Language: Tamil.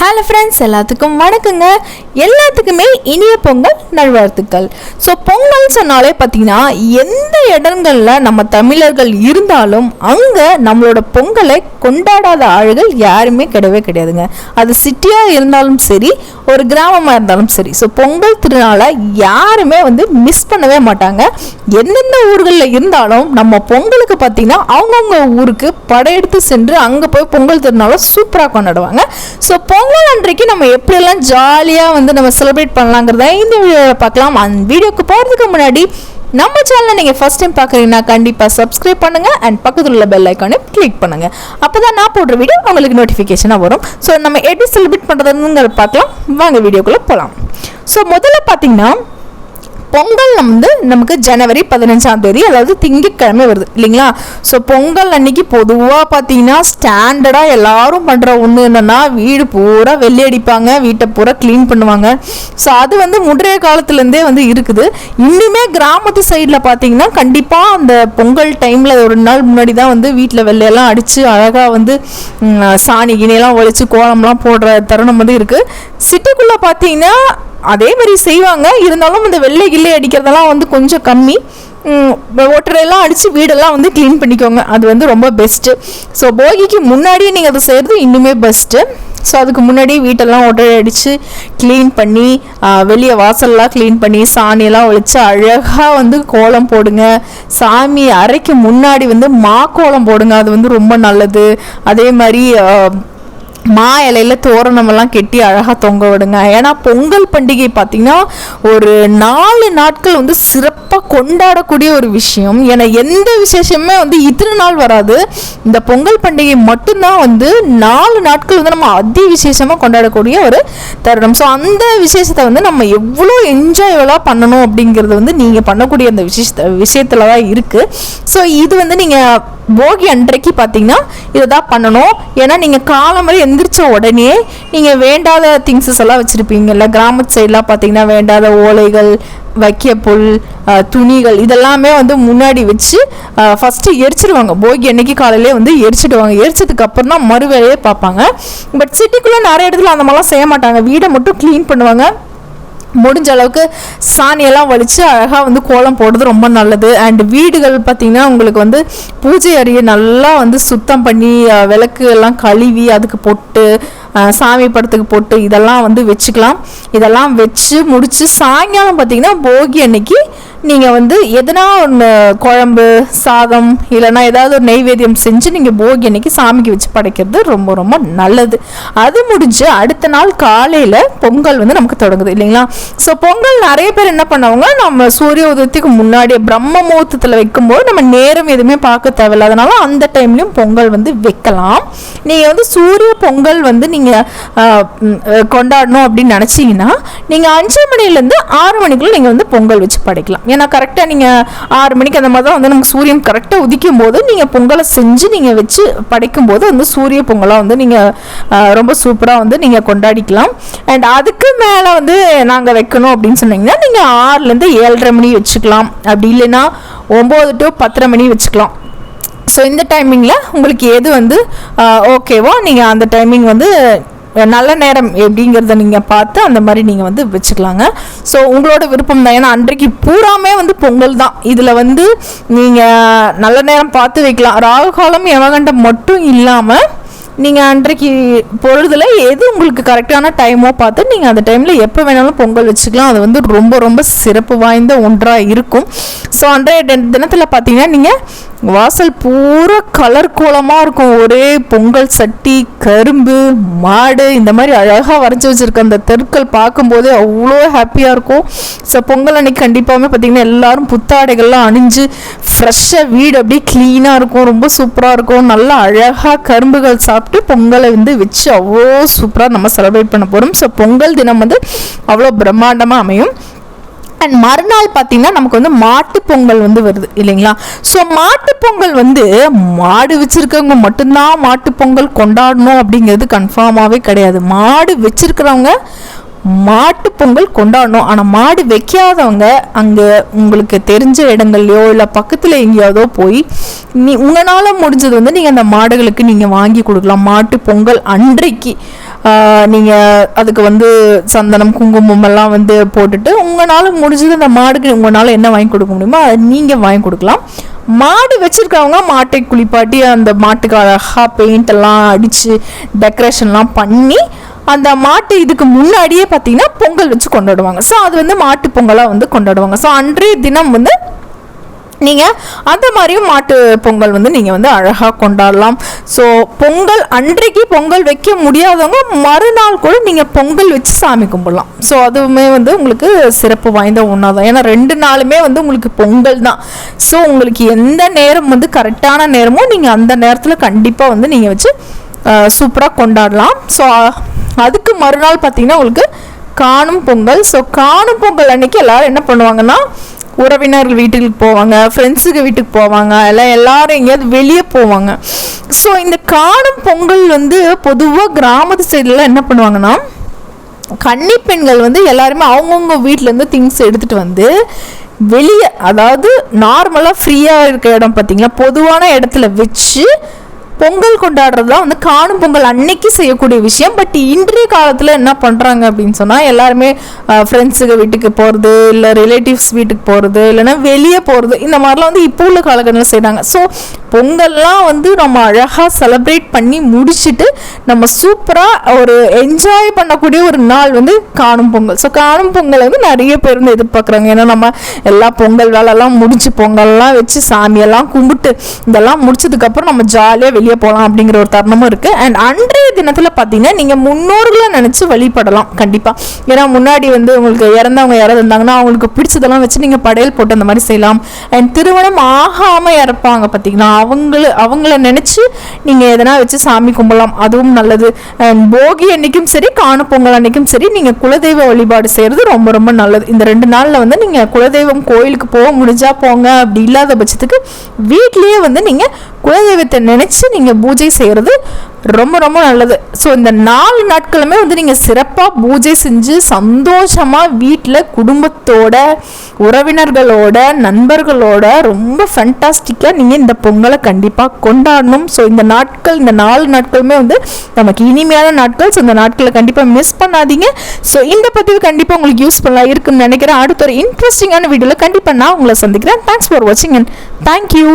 ஹலோ ஃப்ரெண்ட்ஸ் எல்லாத்துக்கும் வணக்கங்க. எல்லாத்துக்குமே இனிய பொங்கல் நல்வாழ்த்துக்கள். ஸோ பொங்கல் சொன்னாலே பார்த்தீங்கன்னா எந்த இடங்களில் நம்ம தமிழர்கள் இருந்தாலும் அங்கே நம்மளோட பொங்கலை கொண்டாடாத ஆளுகள் யாருமே கிடையவே கிடையாதுங்க. அது சிட்டியாக இருந்தாலும் சரி ஒரு கிராமமாக இருந்தாலும் சரி. ஸோ பொங்கல் திருநாளை யாருமே வந்து மிஸ் பண்ணவே மாட்டாங்க. எந்தெந்த ஊர்களில் இருந்தாலும் நம்ம பொங்கலுக்கு பார்த்தீங்கன்னா அவங்கவுங்க ஊருக்கு படையெடுத்து சென்று அங்கே போய் பொங்கல் திருநாளை சூப்பராக கொண்டாடுவாங்க. ஸோ பொங்கல் அன்றைக்கு நம்ம எப்படியெல்லாம் ஜாலியாக வந்து நம்ம செலிப்ரேட் பண்ணலாங்கிறத இந்த வீடியோவில் பார்க்கலாம். அந்த வீடியோக்கு போகிறதுக்கு முன்னாடி நம்ம சேனலை நீங்கள் ஃபஸ்ட் டைம் பார்க்குறீங்கன்னா கண்டிப்பாக சப்ஸ்கிரைப் பண்ணுங்கள் அண்ட் பக்கத்தில் உள்ள பெல் ஐக்கானை கிளிக் பண்ணுங்கள் அப்போ தான் நான் போடுற வீடியோ உங்களுக்கு நோட்டிஃபிகேஷனாக வரும். ஸோ நம்ம எப்படி செலிப்ரேட் பண்ணுறதுங்கிறத பார்க்கலாம். வாங்க வீடியோக்குள்ளே போகலாம் ஸோ முதல்ல பார்த்தீங்கன்னா பொங்கல் வந்து நமக்கு ஜனவரி பதினஞ்சாம் தேதி அதாவது திங்கட்கிழமை வருது இல்லைங்களா? ஸோ பொங்கல் அன்னைக்கு பொதுவாக பார்த்தீங்கன்னா ஸ்டாண்டர்டாக எல்லாரும் பண்ணுற ஒன்று என்னென்னா வீடு பூரா வெள்ளை அடிப்பாங்க வீட்டை பூரா க்ளீன் பண்ணுவாங்க. ஸோ அது வந்து முன்றைய காலத்துலேருந்தே வந்து இருக்குது. இன்னுமே கிராமத்து சைடில் பார்த்தீங்கன்னா கண்டிப்பாக அந்த பொங்கல் டைமில் ஒரு நாள் முன்னாடி தான் வந்து வீட்டில் வெள்ளையெல்லாம் அடித்து அழகாக வந்து சாணி கிணியெல்லாம் ஒழிச்சு கோலம்லாம் போடுற தருணம் வந்து இருக்குது சிட்டிக்குள்ளே பார்த்தீங்கன்னா அதே மாதிரி செய்வாங்க. இருந்தாலும் இந்த வெள்ளை கிள்ளை அடிக்கிறதெல்லாம் வந்து கொஞ்சம் கம்மி. ம், ஒட்டரையெல்லாம் அடித்து வீடெல்லாம் வந்து க்ளீன் பண்ணிக்கோங்க. அது வந்து ரொம்ப பெஸ்ட்டு ஸோ போகிக்கு முன்னாடியே நீங்கள் அதை செய்கிறது இன்னுமே பெஸ்ட்டு ஸோ அதுக்கு முன்னாடி வீட்டெல்லாம் ஒட்டரை அடித்து க்ளீன் பண்ணி வெளியே வாசல்லாம் க்ளீன் பண்ணி சாணியெல்லாம் ஒழித்து அழகாக வந்து கோலம் போடுங்க. சாமி அறைக்கு முன்னாடி வந்து மா கோலம் போடுங்க. அது வந்து ரொம்ப நல்லது. அதே மாதிரி மா இலையில தோரணமெல்லாம் கெட்டி அழகாக தொங்க விடுங்க. ஏன்னா பொங்கல் பண்டிகை பார்த்தீங்கன்னா ஒரு நாலு நாட்கள் வந்து சிறப்பாக கொண்டாடக்கூடிய ஒரு விஷயம். ஏன்னா எந்த விசேஷமே வந்து இத்தனை நாள் வராது. இந்த பொங்கல் பண்டிகை மட்டும்தான் வந்து நாலு நாட்கள் வந்து நம்ம அதி விசேஷமாக கொண்டாடக்கூடிய ஒரு தருணம். ஸோ அந்த விசேஷத்தை வந்து நம்ம எவ்வளோ என்ஜாய்வலாக பண்ணணும் அப்படிங்கிறது வந்து நீங்கள் பண்ணக்கூடிய அந்த விசேஷ விஷயத்தில் தான் இருக்குது ஸோ இது வந்து நீங்கள் போகி அன்றைக்கு பார்த்தீங்கன்னா இதை தான் பண்ணணும். ஏன்னா நீங்கள் காலம்பரை எந்திரிச்ச உடனே நீங்கள் வேண்டாத திங்ஸஸ் எல்லாம் வச்சுருப்பீங்கல்ல கிராமத்து சைட்லாம் பார்த்தீங்கன்னா வேண்டாத ஓலைகள் வைக்க புல் துணிகள் இதெல்லாமே வந்து முன்னாடி வச்சு ஃபஸ்ட்டு எரிச்சிடுவாங்க. போகி அன்னைக்கு காலையிலே வந்து எரிச்சிடுவாங்க. எரிச்சதுக்கு அப்புறம் தான் மறுவேலையே பார்ப்பாங்க. பட் சிட்டிக்குள்ளே நிறைய இடத்துல அந்த மாதிரிலாம் செய்ய மாட்டாங்க. வீடை மட்டும் க்ளீன் பண்ணுவாங்க. முடிஞ்ச அளவுக்கு சாணியெல்லாம் வலித்து அழகாக வந்து கோலம் போடுறது ரொம்ப நல்லது. அண்ட் வீடுகள் பார்த்திங்கன்னா உங்களுக்கு வந்து பூஜை அறையை நல்லா வந்து சுத்தம் பண்ணி விளக்கு எல்லாம் கழுவி அதுக்கு பொட்டு சாமி படத்துக்கு பொட்டு இதெல்லாம் வந்து வச்சுக்கலாம். இதெல்லாம் வச்சு முடித்து சாயங்காலம் பார்த்திங்கன்னா போகி அன்னைக்கு நீங்கள் வந்து எதனா ஒன்று குழம்பு சாதம் இல்லைன்னா ஏதாவது ஒரு நெய்வேத்தியம் செஞ்சு நீங்கள் போகி அன்னைக்கு சாமிக்கு வச்சு படைக்கிறது ரொம்ப ரொம்ப நல்லது. அது முடிஞ்சு அடுத்த நாள் காலையில் பொங்கல் வந்து நமக்கு தொடங்குது இல்லைங்களா? ஸோ பொங்கல் நிறைய பேர் என்ன பண்ணுவாங்க நம்ம சூரிய உதயத்துக்கு முன்னாடியே பிரம்ம முகூர்த்தத்தில் வைக்கும்போது நம்ம நேரம் எதுவுமே பார்க்க தேவையில்ல. அதனால அந்த டைம்லையும் பொங்கல் வந்து வைக்கலாம். நீங்கள் வந்து சூரிய பொங்கல் வந்து நீங்கள் கொண்டாடணும் அப்படின்னு நினச்சிங்கன்னா நீங்கள் அஞ்சு மணிலேருந்து ஆறு மணிக்குள்ளே நீங்கள் வந்து பொங்கல் வச்சு படைக்கலாம். ஏன்னா கரெக்டாக நீங்கள் ஆறு மணிக்கு அந்த மாதிரி தான் வந்து நமக்கு சூரியன் கரெக்டாக உதிக்கும் போது நீங்கள் பொங்கலை செஞ்சு நீங்கள் வச்சு படைக்கும் போது வந்து சூரிய பொங்கலாக வந்து நீங்கள் ரொம்ப சூப்பராக வந்து நீங்கள் கொண்டாடிக்கலாம். அண்ட் அதுக்கு மேலே வந்து நாங்கள் வைக்கணும் அப்படின்னு சொன்னீங்கன்னா நீங்கள் ஆறுலேருந்து ஏழரை மணி வச்சுக்கலாம். அப்படி இல்லைன்னா ஒம்பது டு பத்தரை மணி வச்சுக்கலாம். ஸோ இந்த டைமிங்கில் உங்களுக்கு எது வந்து ஓகேவோ நீங்கள் அந்த டைமிங் வந்து நல்ல நேரம் எப்படிங்கிறத நீங்கள் பார்த்து அந்த மாதிரி நீங்கள் வந்து வச்சுக்கலாங்க. ஸோ உங்களோட விருப்பம் தான். ஏன்னா அன்றைக்கு பூராமே வந்து பொங்கல் தான். இதில் வந்து நீங்கள் நல்ல நேரம் பார்த்து வைக்கலாம். ராகு காலம் யமகண்டம் மட்டும் இல்லாமல் நீங்கள் அன்றைக்கு பொழுதில் எது உங்களுக்கு கரெக்டான டைமோ பார்த்து நீங்கள் அந்த டைமில் எப்போ வேணாலும் பொங்கல் வச்சுக்கலாம். அது வந்து ரொம்ப ரொம்ப சிறப்பு வாய்ந்த ஒன்றாக இருக்கும். ஸோ அன்றைய தினத்தில் பார்த்தீங்கன்னா நீங்கள் வாசல் பூரா கலர் கோலமாக இருக்கும். ஒரே பொங்கல் சட்டி கரும்பு மாடு இந்த மாதிரி அழகாக வரைஞ்சி வச்சுருக்க அந்த தெருக்கள் பார்க்கும்போதே அவ்வளோ ஹாப்பியாக இருக்கும். ஸோ பொங்கல் அன்னைக்கு கண்டிப்பாகவே பார்த்திங்கன்னா எல்லாரும் புத்தாடைகள்லாம் அணிஞ்சு ஃப்ரெஷ்ஷாக வீடு அப்படியே க்ளீனாக இருக்கும். ரொம்ப சூப்பராக இருக்கும். நல்லா அழகாக கரும்புகள் சாப்பிட்டு பொங்கலை வந்து வச்சு அவ்வளோ சூப்பராக நம்ம செலிப்ரேட் பண்ண போகிறோம் ஸோ பொங்கல் தினம் வந்து அவ்வளோ பிரம்மாண்டமாக அமையும். அண்ட் மறுநாள் பார்த்தீங்கன்னா நமக்கு வந்து மாட்டு பொங்கல் வந்து வருது இல்லைங்களா? ஸோ மாட்டு பொங்கல் வந்து மாடு வச்சிருக்கவங்க மட்டும்தான் மாட்டு பொங்கல் கொண்டாடணும் அப்படிங்கிறது கன்ஃபார்மாகவே கிடையாது. மாடு வச்சிருக்கிறவங்க மாட்டு பொங்கல் கொண்டாடணும். ஆனால் மாடு வைக்காதவங்க அங்கே உங்களுக்கு தெரிஞ்ச இடங்கள்லையோ இல்லை பக்கத்தில் எங்கேயாவதோ போய் நீ உங்களால் முடிஞ்சது வந்து நீங்கள் அந்த மாடுகளுக்கு நீங்கள் வாங்கி கொடுக்கலாம். மாட்டு பொங்கல் அன்றைக்கு. நீங்கள் அதுக்கு வந்து சந்தனம் குங்குமம் எல்லாம் வந்து போட்டுட்டு உங்களால் முடிஞ்சது அந்த மாடுக்கு உங்களால் என்ன வாங்கி கொடுக்க முடியுமோ அதை நீங்கள் வாங்கி கொடுக்கலாம். மாடு வச்சுருக்கவங்க மாட்டை குளிப்பாட்டி அந்த மாட்டுக்கு அழகாக பெயிண்ட் எல்லாம் அடித்து டெக்கரேஷன்லாம் பண்ணி அந்த மாட்டு இதுக்கு முன்னாடியே பார்த்தீங்கன்னா பொங்கல் வச்சு கொண்டாடுவாங்க. ஸோ அது வந்து மாட்டு பொங்கலாக வந்து கொண்டாடுவாங்க. ஸோ அன்றைய தினம் வந்து நீங்கள் அந்த மாதிரியும் மாட்டு பொங்கல் வந்து நீங்கள் வந்து அழகாக கொண்டாடலாம். ஸோ பொங்கல் அன்றைக்கு பொங்கல் வைக்க முடியாதவங்க மறுநாள் கூட நீங்கள் பொங்கல் வச்சு சாமி கும்பிடலாம். ஸோ அதுவுமே வந்து உங்களுக்கு சிறப்பு வாய்ந்த ஒன்றா தான். ஏன்னா ரெண்டு நாளுமே வந்து உங்களுக்கு பொங்கல் தான். ஸோ உங்களுக்கு எந்த நேரம் வந்து கரெக்டான நேரமோ நீங்கள் அந்த நேரத்தில் கண்டிப்பாக வந்து நீங்கள் வச்சு சூப்பராக கொண்டாடலாம். ஸோ அதுக்கு மறுநாள் பார்த்திங்கன்னா உங்களுக்கு காணும் பொங்கல். ஸோ காணும் பொங்கல் அன்னைக்கு எல்லோரும் என்ன பண்ணுவாங்கன்னா உறவினர்கள் வீட்டுக்கு போவாங்க ஃப்ரெண்ட்ஸுக்கு வீட்டுக்கு போவாங்க எல்லாம் எல்லாரும் எங்கேயாவது வெளியே போவாங்க. ஸோ இந்த காணும் பொங்கல் வந்து பொதுவாக கிராமத்து சைட்லலாம் என்ன பண்ணுவாங்கன்னா கன்னி பெண்கள் வந்து எல்லாருமே அவங்கவுங்க வீட்டிலேருந்து திங்ஸ் எடுத்துகிட்டு வந்து வெளியே அதாவது நார்மலாக ஃப்ரீயாக இருக்க இடம் பார்த்தீங்களா? பொதுவான இடத்துல வச்சு பொங்கல் கொண்டாடுறதுலாம் வந்து காணும் பொங்கல் அன்னைக்கு செய்யக்கூடிய விஷயம். பட் இன்றைய காலத்தில் என்ன பண்ணுறாங்க அப்படின்னு சொன்னால் எல்லாருமே ஃப்ரெண்ட்ஸுக்கு வீட்டுக்கு போகிறது இல்லை ரிலேட்டிவ்ஸ் வீட்டுக்கு போகிறது இல்லைன்னா வெளியே போகிறது இந்த மாதிரிலாம் வந்து இப்போ உள்ள காலகட்டத்தில் செய்கிறாங்க ஸோ பொங்கல்லாம் வந்து நம்ம அழகாக செலப்ரேட் பண்ணி முடிச்சுட்டு நம்ம சூப்பராக ஒரு என்ஜாய் பண்ணக்கூடிய ஒரு நாள் வந்து காணும் பொங்கல். ஸோ காணும் பொங்கல் வந்து நிறைய பேர் வந்து எதிர்பார்க்குறாங்க. ஏன்னா நம்ம எல்லா பொங்கல் வேலைலாம் முடிச்சு பொங்கல்லாம் வச்சு சாமியெல்லாம் கும்பிட்டு இதெல்லாம் முடிச்சதுக்கப்புறம் நம்ம ஜாலியாக வெளியே போகலாம் அப்படிங்கிற ஒரு தருணமும் இருக்குது அண்ட் அன்றைய தினத்தில் பார்த்தீங்கன்னா நீங்கள் முன்னோர்களை நினச்சி வழிபடலாம். கண்டிப்பாக ஏன்னா முன்னாடி வந்து உங்களுக்கு இறந்தவங்க யாராவது இருந்தாங்கன்னா அவங்களுக்கு பிடிச்சதெல்லாம் வச்சு நீங்கள் படையல் போட்டு அந்த மாதிரி செய்யலாம். அண்ட் திருமணம் ஆகாமல் இறப்பாங்க பார்த்தீங்கன்னா அவங்கள அவங்கள நினச்சி நீங்கள் எதனா வச்சு சாமி கும்பலாம். அதுவும் நல்லது. அண்ட் போகி அன்னைக்கும் சரி காணு பொங்கல் அன்னைக்கும் சரி நீங்கள் குலதெய்வ வழிபாடு செய்கிறது ரொம்ப ரொம்ப நல்லது. இந்த ரெண்டு நாளில் வந்து நீங்கள் குலதெய்வம் கோயிலுக்கு போக முடிஞ்சா போங்க. அப்படி இல்லாத பட்சத்துக்கு வீட்லேயே வந்து நீங்கள் குலதெய்வத்தை நினச்சி நீங்கள் பூஜை செய்கிறது ரொம்ப ரொம்ப நல்லது. ஸோ இந்த நாலு நாட்களுமே வந்து நீங்கள் சிறப்பாக பூஜை செஞ்சு சந்தோஷமாக வீட்டில் குடும்பத்தோட உறவினர்களோட நண்பர்களோட ரொம்ப ஃபண்டாஸ்டிக்காக நீங்கள் இந்த பொங்கலை கண்டிப்பாக கொண்டாடணும். ஸோ இந்த நாட்கள் இந்த நாலு நாட்களுமே வந்து நமக்கு இனிமையான நாட்கள். ஸோ இந்த நாட்களை கண்டிப்பாக மிஸ் பண்ணாதீங்க. ஸோ இந்த பதிவு கண்டிப்பாக உங்களுக்கு யூஸ்ஃபுல்லாக இருக்குன்னு நினைக்கிறேன். அடுத்த ஒரு இன்ட்ரெஸ்டிங்கான வீடியோவில் கண்டிப்பாக நான் உங்களை சந்திக்கிறேன். தேங்க்ஸ் ஃபார் வாட்சிங் அண்ட் தேங்க்யூ